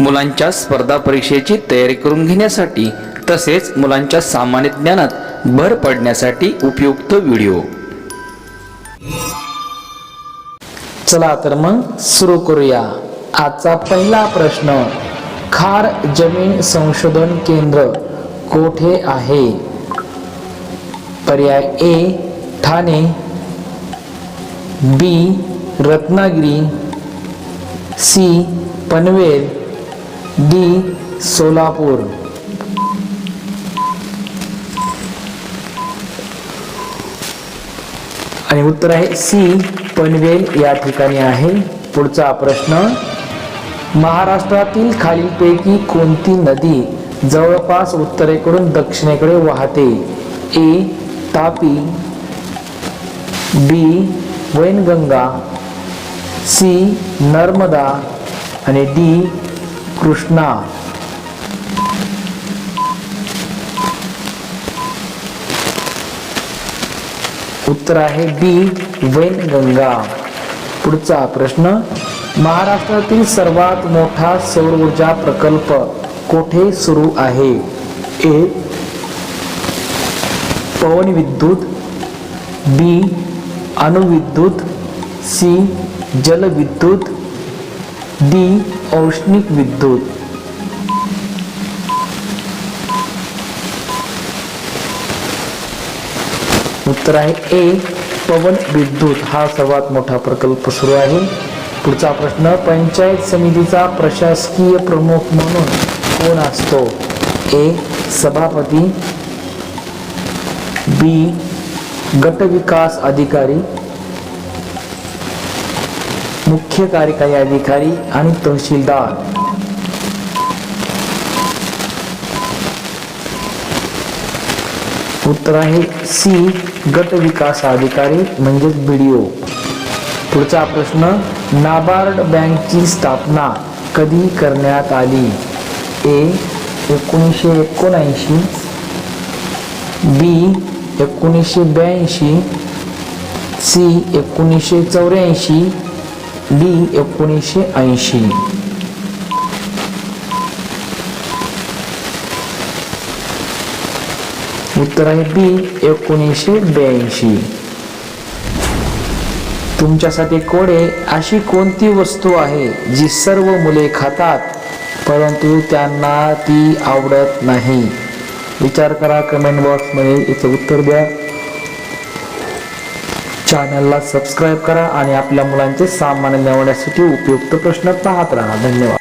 मुलांच्या स्पर्धा परीक्षेची तयारी करून घेण्यासाठी तसेच मुलांच्या सामान्य ज्ञानात भर पडण्यासाठी उपयुक्त व्हिडिओ. चला तर मग सुरू करूया. आजचा पहिला प्रश्न खार जमीन संशोधन केंद्र कोठे आहे? पर्याय A Thane. B Ratnagiri. C Panvel. D Solapur. आणि उत्तर आहे सी पनवेल या ठिकाणी आहे. पुढचा प्रश्न महाराष्ट्रातील खालीलपैकी कोणती नदी जवळपास उत्तरेकडून दक्षिणेकडे वाहते? A Tapi B Wainganga C Narmada आणि डी कृष्णा. उत्तर आहे बी वैनगंगा पुढचा प्रश्न महाराष्ट्रातील सर्वात मोठा सौर ऊर्जा प्रकल्प कोठे सुरू आहे? ए पवन विद्युत. बी अणुविद्युत. सी जलविद्युत डी औष्णिक विद्युत. उत्तर आहे ए पवन विद्युत. हा सर्वात मोठा प्रकल्प सुरू आहे. पुढचा प्रश्न पंचायत समितीचा प्रशासकीय प्रमुख म्हणून कोण असतो? ए सभापती. बी गट विकास अधिकारी. मुख्य कार्यकारी अधिकारी आणि तहसीलदार. उत्तर आहे सी गट विकास अधिकारी म्हणजेच बीडीओ. पुढचा प्रश्न नाबार्ड बँकची स्थापना कधी करण्यात आली? ए एकोणीसशे एकोणऐंशी. बी एकोणीसशे ब्याऐंशी. सी एकोणीसशे चौऱ्याऐंशी. बी एकोणीसशे ऐंशी. उत्तर आहे बी एकोणीसशे ब्याऐंशी. तुमच्यासाठी कोडे अशी कोणती वस्तू आहे जी सर्व मुले खातात परंतु त्यांना ती आवडत नाही? विचार करा कमेंट बॉक्समध्ये याचं उत्तर द्या. चॅनलला सबस्क्राईब करा आणि आपल्या मुलांचे सामान मिळवण्यासाठी उपयुक्त प्रश्न पाहत राहा. धन्यवाद.